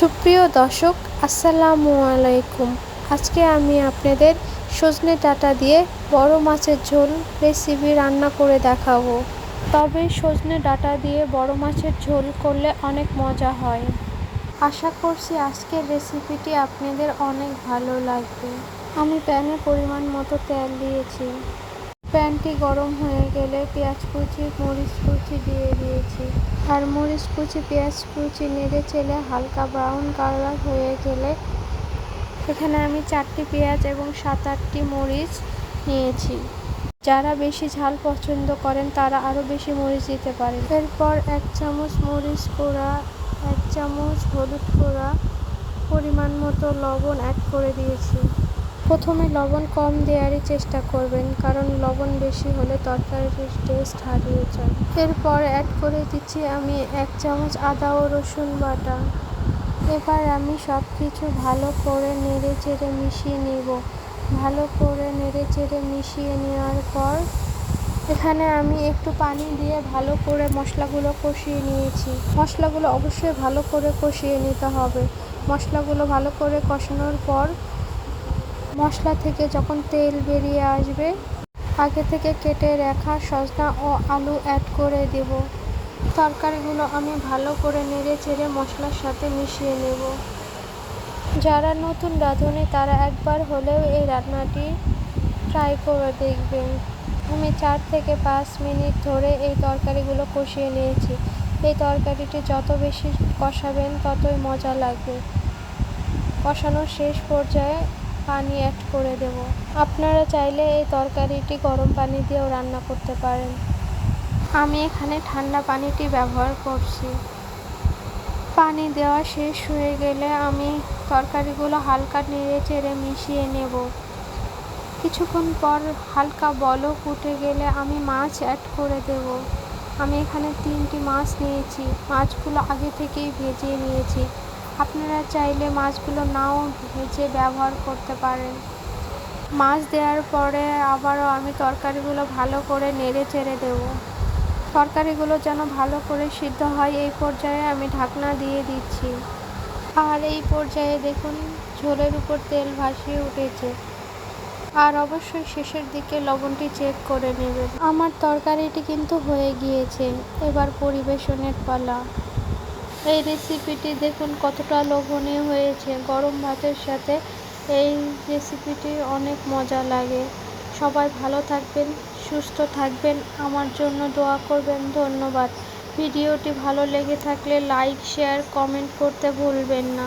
সুপ্রিয় দর্শক, আসসালামু আলাইকুম। আজকে আমি আপনাদের সজনে ডাটা দিয়ে বড় মাছের ঝোল রেসিপি রান্না করে দেখাবো। তবে সজনে ডাটা দিয়ে বড় মাছের ঝোল করলে অনেক মজা হয়। আশা করছি আজকের রেসিপিটি আপনাদের অনেক ভালো লাগবে। আমি প্যানে পরিমাণ মতো তেল দিয়েছি। প্যানটি গরম হয়ে গেলে পেঁয়াজ কুচি, মরিচ কুচি দিয়ে দিয়েছি। আর মরিচ কুচি, পেঁয়াজ কুচি নেড়ে চেলে হালকা ব্রাউন কালার হয়ে গেলে এখানে আমি চারটি পেঁয়াজ এবং সাত আটটি মরিচ নিয়েছি। যারা বেশি ঝাল পছন্দ করেন, তারা আরও বেশি মরিচ দিতে পারেন। এরপর এক চামচ মরিচ গুঁড়া, এক চামচ হলুদ গুঁড়া, পরিমাণ মতো লবণ অ্যাড করে দিয়েছি। প্রথমে লবণ কম দেওয়ারই চেষ্টা করবেন, কারণ লবণ বেশি হলে তরকারির টেস্ট হারিয়ে যায়। এরপর অ্যাড করে দিচ্ছি আমি এক চামচ আদা ও রসুন বাটা। এবার আমি সব কিছু ভালো করে নেড়ে চেড়ে মিশিয়ে নেব। ভালো করে নেড়ে চেড়ে মিশিয়ে নেওয়ার পর এখানে আমি একটু পানি দিয়ে ভালো করে মশলাগুলো কষিয়ে নিয়েছি। মশলাগুলো অবশ্যই ভালো করে কষিয়ে নিতে হবে। মশলাগুলো ভালো করে কষানোর পর মশলা থেকে যখন তেল বেরিয়ে আসবে, আগে থেকে কেটে রাখা সজনা ও আলু অ্যাড করে দেব। তরকারিগুলো আমি ভালো করে নেড়ে চেড়ে মশলার সাথে মিশিয়ে নেব। যারা নতুন রাঁধুনি, তারা একবার হলেও এই রান্নাটি ট্রাই করে দেখবেন। আমি চার থেকে পাঁচ মিনিট ধরে এই তরকারিগুলো কষিয়ে নিয়েছি। এই তরকারিটি যত বেশি কষাবেন, ততই মজা লাগবে। কষানোর শেষ পর্যায়ে পানি অ্যাড করে দেব। আপনারা চাইলে এই তরকারিটি গরম পানি দিয়েও রান্না করতে পারেন। আমি এখানে ঠান্ডা পানিটি ব্যবহার করছি। পানি দেওয়া শেষ হয়ে গেলে আমি তরকারিগুলো হালকা নেড়ে চেড়ে মিশিয়ে নেব। কিছুক্ষণ পর হালকা বলক উঠে গেলে আমি মাছ অ্যাড করে দেব। আমি এখানে তিনটি মাছ নিয়েছি। মাছগুলো আগে থেকেই ভেজে নিয়েছি। আপনারা চাইলে মাছগুলো নাও ভেজে ব্যবহার করতে পারেন। মাছ দেওয়ার পরে আবারও আমি তরকারিগুলো ভালো করে নেড়ে চেড়ে দেবো। তরকারিগুলো যেন ভালো করে সিদ্ধ হয়, এই পর্যায়ে আমি ঢাকনা দিয়ে দিচ্ছি। আর এই পর্যায়ে দেখুন, ঝোলের উপর তেল ভাসিয়ে উঠেছে। আর অবশ্যই শেষের দিকে লবণটি চেক করে নেবেন। আমার তরকারিটি কিন্তু হয়ে গিয়েছে। এবার পরিবেশনের পালা। এই রেসিপিটি দেখুন কতটা লোভনীয় হয়েছে। গরম ভাতের সাথে এই রেসিপিটি অনেক মজা লাগে। সবাই ভালো থাকবেন, সুস্থ থাকবেন। আমার জন্য দোয়া করবেন। ধন্যবাদ। ভিডিওটি ভালো লেগে থাকলে লাইক শেয়ার কমেন্ট করতে ভুলবেন না।